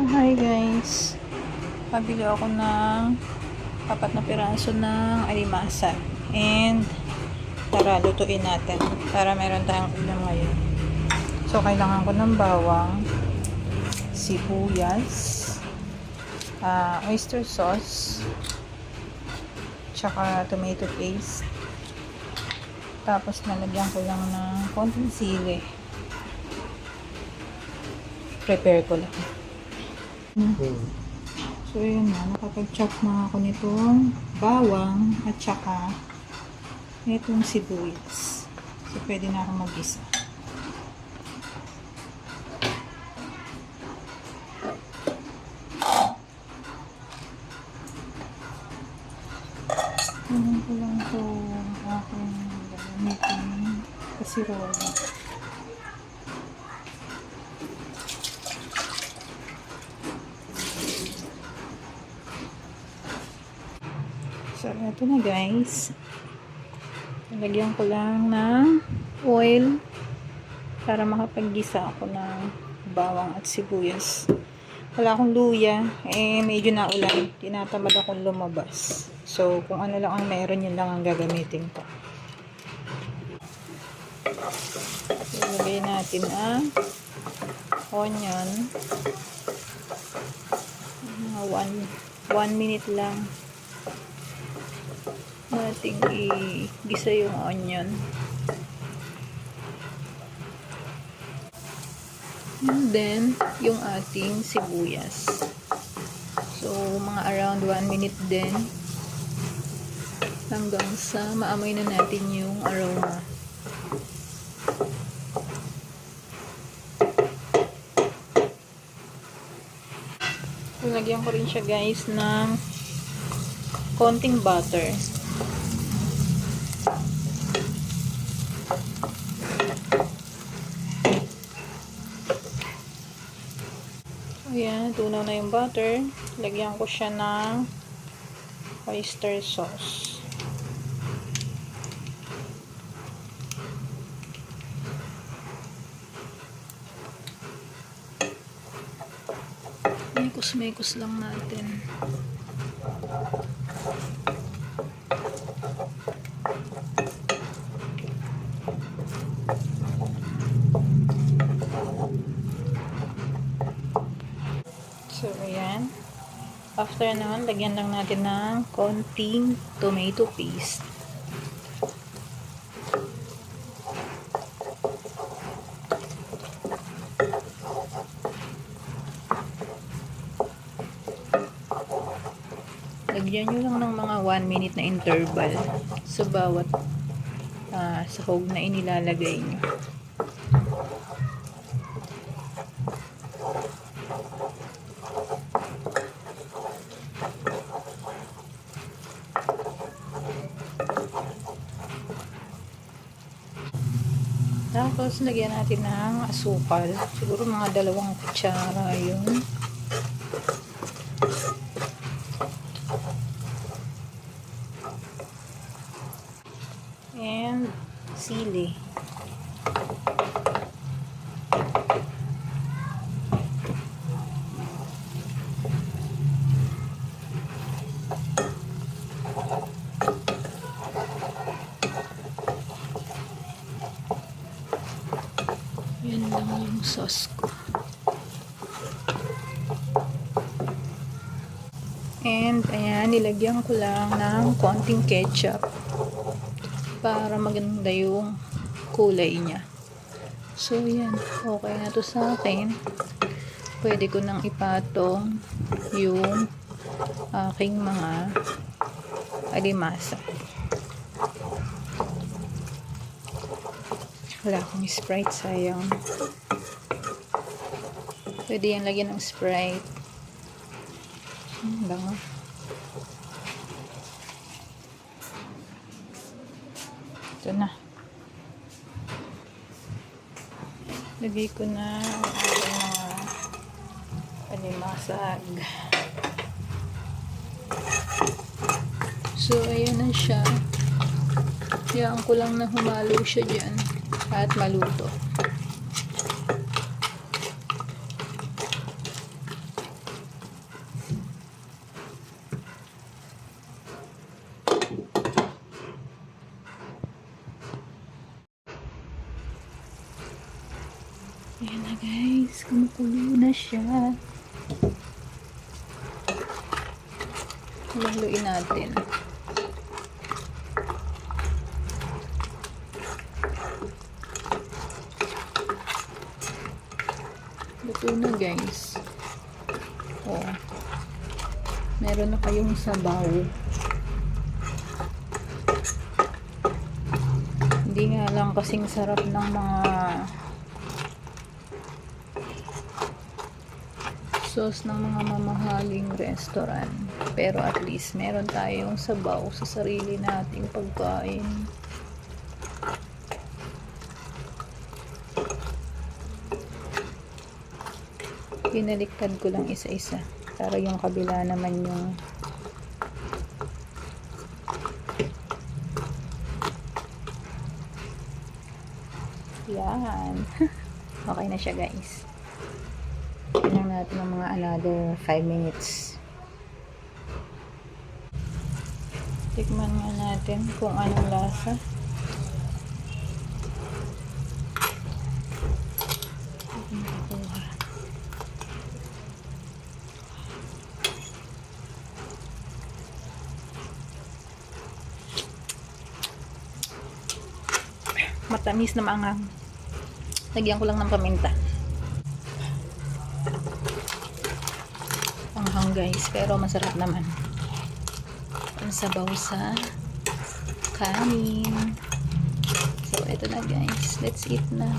So, hi guys. Pabili ako ng apat na piraso ng alimasa. And, tara, lutuin natin. Para meron tayong ulam ngayon. So, kailangan ko ng bawang, sibuyas, ah, oyster sauce, tsaka tomato paste. Tapos, nalagyan ko lang ng konting sili. Prepare ko lang. Hmm. So, yun na. Nakapag-chop na ako nitong bawang at saka itong sibuyas. So, pwede na akong mag-isa. Tingnan ko lang ito aking gagamitin kasirola. So, ito na guys. Lagyan ko lang ng oil para makapaggisa ako ng bawang at sibuyas. Wala akong luya. Eh, medyo naulan. Tinatamad akong lumabas. So, kung ano lang ang meron, yun lang ang gagamitin ko. Ilagay natin ang onion. Mga one, one minute lang nating i-gisa yung onion. And then, yung ating sibuyas. So, mga around 1 minute din hanggang sa maamoy na natin yung aroma. Lagyan ko rin siya guys ng konting butter. Ayan, tunaw na yung butter. Lagyan ko siya ng oyster sauce. Mekos-mekos lang natin. So, ayan. After nun, lagyan lang natin ng konting tomato paste. Lagyan nyo lang ng mga 1 minute na interval sa bawat uh, sahog na inilalagay nyo. Tapos, lagyan natin ng asukal. Siguro mga dalawang kutsara yun. And, sili. Yan lang yung sauce ko. And, ayan, nilagyan ko lang ng konting ketchup para maganda yung kulay niya. So, yan. Okay na to sa akin. Pwede ko nang ipatong yung aking mga alimasa. Wala akong Sprite, sayang. Pwede yan lagyan ng Sprite. Hmm, bango. Ito na. Lagay ko na ang mga panimasag. So, ayan na siya. Hayaan ko lang na humalo siya dyan at maluto. Siya. Haluin natin. Luto na guys. Oh. Meron na kayong sabaw. Hindi nga lang kasing sarap ng mga sauce ng mga mamahaling restaurant. Pero at least meron tayong sabaw sa sarili nating pagkain. Pinaliktad ko lang isa-isa para yung kabila naman yung yan okay na siya guys natin ng mga another 5 minutes tikman nga natin kung anong lasa matamis na maanghang. Lagyan ko lang ng paminta. Anghang guys, pero masarap naman. Ang sabaw sa kanin. So, ito na guys. Let's eat na.